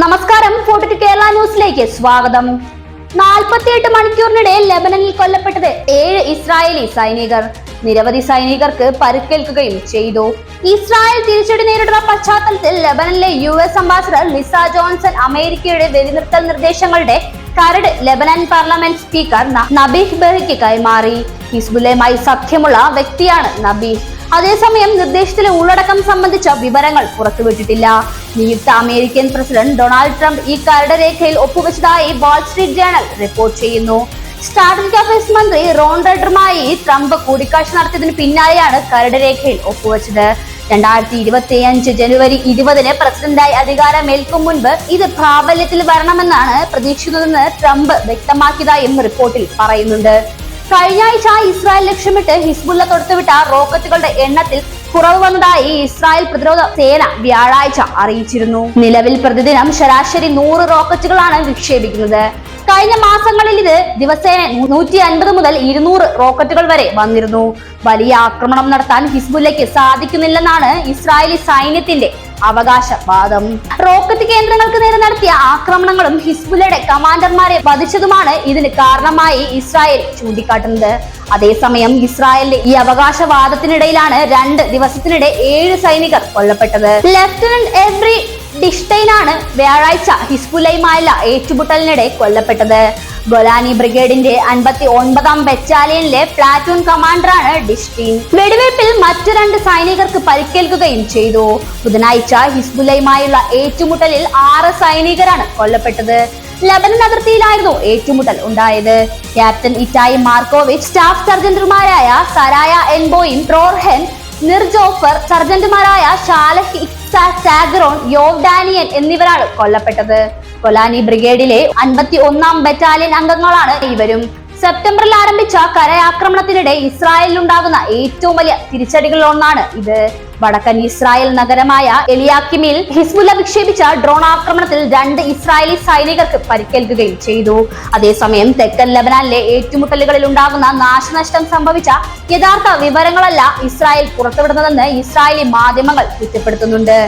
നമസ്കാരം. ഫോർട്ടി കേരള ന്യൂസിലേക്ക് സ്വാഗതം. നാൽപ്പത്തിയെട്ട് മണിക്കൂറിനിടെ ലെബനനിൽ കൊല്ലപ്പെട്ടത് ഏഴ് ഇസ്രായേലി സൈനികർ. നിരവധി സൈനികർക്ക് പരുക്കേൽക്കുകയും ചെയ്തു. ഇസ്രായേൽ തിരിച്ചടി നേരിടുന്ന പശ്ചാത്തലത്തിൽ ലെബനനിലെ U S ambassador Lisa Johnson അമേരിക്കയുടെ വെടിനിർത്തൽ നിർദ്ദേശങ്ങളുടെ കരട് ലെബനൻ പാർലമെന്റ് സ്പീക്കർ നബീഹ് ബെഹിക്ക് കൈമാറി. ഹിസ്ബുലയുമായി സഖ്യമുള്ള വ്യക്തിയാണ് നബീഹ്. അതേസമയം നിർദ്ദേശത്തിലെ ഉള്ളടക്കം സംബന്ധിച്ച വിവരങ്ങൾ പുറത്തുവിട്ടിട്ടില്ല. നിയുക്ത അമേരിക്കൻ പ്രസിഡന്റ് ഡൊണാൾഡ് ട്രംപ് ഈ കരട് രേഖയിൽ ഒപ്പുവെച്ചതായി വാൾ സ്ട്രീറ്റ് ജേണൽ റിപ്പോർട്ട് ചെയ്യുന്നു. സ്റ്റാർട്ടിംഗ് അഫയേഴ്സ് മന്ത്രി റോൺ റെഡറുമായി ട്രംപ് കൂടിക്കാഴ്ച നടത്തിയതിന് പിന്നാലെയാണ് കരട് രേഖയിൽ ഒപ്പുവെച്ചത്. രണ്ടായിരത്തി ഇരുപത്തി അഞ്ച് ജനുവരി ഇരുപതിന് പ്രസിഡന്റായി അധികാരമേൽക്കും മുൻപ് ഇത് പ്രാബല്യത്തിൽ വരണമെന്നാണ് പ്രതീക്ഷിക്കുന്നതെന്ന് ട്രംപ് വ്യക്തമാക്കിയതായും റിപ്പോർട്ടിൽ പറയുന്നുണ്ട്. കഴിഞ്ഞ ആഴ്ച ഇസ്രായേൽ ലക്ഷ്യമിട്ട് ഹിസ്ബുള്ള തൊടുത്തുവിട്ട റോക്കറ്റുകളുടെ എണ്ണത്തിൽ കുറവ് വന്നതായി ഇസ്രായേൽ പ്രതിരോധ സേന വ്യാഴാഴ്ച അറിയിച്ചിരുന്നു. നിലവിൽ പ്രതിദിനം ശരാശരി നൂറ് റോക്കറ്റുകളാണ് വിക്ഷേപിക്കുന്നത്. കഴിഞ്ഞ മാസങ്ങളിൽ ഇത് ദിവസേന നൂറ്റി അൻപത് മുതൽ ഇരുന്നൂറ് റോക്കറ്റുകൾ വരെ വന്നിരുന്നു. വലിയ ആക്രമണം നടത്താൻ ഹിസ്ബുല്ലയ്ക്ക് സാധിക്കുന്നില്ലെന്നാണ് ഇസ്രായേലി സൈന്യത്തിന്റെ അവകാശവാദം. റോക്കറ്റ് കേന്ദ്രങ്ങൾക്ക് നേരെ നടത്തിയ ആക്രമണങ്ങളും ഹിസ്ബുലയുടെ കമാൻഡർമാരെ വധിച്ചതുമാണ് ഇതിന് കാരണമായി ഇസ്രായേൽ ചൂണ്ടിക്കാട്ടുന്നത്. അതേസമയം ഇസ്രായേലിന്റെ ഈ അവകാശവാദത്തിനിടയിലാണ് രണ്ട് ദിവസത്തിനിടെ ഏഴ് സൈനികർ കൊല്ലപ്പെട്ടത്. ലെഫ്റ്റനന്റ് എവ്രി ഡിഷ്ടൈനാണ് വ്യാഴാഴ്ച ഹിസ്ബുലൈമായുള്ള ഏറ്റുമുട്ടലിനിടെ കൊല്ലപ്പെട്ടത്. ഗൊലാനി ബ്രിഗേഡിന്റെ അൻപത്തി ഒൻപതാം ബറ്റാലിയനിലെ പ്ലാറ്റൂൺ കമാൻഡറാണ് ഡിഷ്തീൻ വെടിവയ്പിൽ മറ്റു രണ്ട് സൈനികർക്ക് പരിക്കേൽക്കുകയും ചെയ്തു. ബുധനാഴ്ച ഹിസ്ബുലൈമായുള്ള ഏറ്റുമുട്ടലിൽ ആറ് സൈനികരാണ് കൊല്ലപ്പെട്ടത്. ലബനൻ അതിർത്തിയിലായിരുന്നു ഏറ്റുമുട്ടൽ ഉണ്ടായത്. ക്യാപ്റ്റൻ ഇറ്റായി മാർക്കോവിച്ച് സ്റ്റാഫ് സർജന്റുമാരായ സരായ എൻബോയും ട്രോർഹെൻ നിർജോഫർ സർജന്റുമാരായ ഷാലഹ് ഇക്സാക് സാഗ്രോൺ യോവ് ഡാനിയൻ എന്നിവരാണ് കൊല്ലപ്പെട്ടത്. കൊലാനി ബ്രിഗേഡിലെ അൻപത്തി ഒന്നാം ബറ്റാലിയൻ അംഗങ്ങളാണ് ഇവരും. സെപ്റ്റംബറിൽ ആരംഭിച്ച കരയാക്രമണത്തിനിടെ ഇസ്രായേലിലുണ്ടാകുന്ന ഏറ്റവും വലിയ തിരിച്ചടികളിൽ ഒന്നാണ് ഇത്. വടക്കൻ ഇസ്രായേൽ നഗരമായ എലിയാക്കിമിൽ ഹിസ്ബുല്ല വിക്ഷേപിച്ച ഡ്രോൺ ആക്രമണത്തിൽ രണ്ട് ഇസ്രായേലി സൈനികർക്ക് പരിക്കേൽക്കുകയും ചെയ്തു. അതേസമയം തെക്കൻ ലബനാനിലെ ഏറ്റുമുട്ടലുകളിൽ ഉണ്ടാകുന്ന നാശനഷ്ടം സംഭവിച്ച യഥാർത്ഥ വിവരങ്ങളല്ല ഇസ്രായേൽ പുറത്തുവിടുന്നതെന്ന് ഇസ്രായേലി മാധ്യമങ്ങൾ കുറ്റപ്പെടുത്തുന്നുണ്ട്.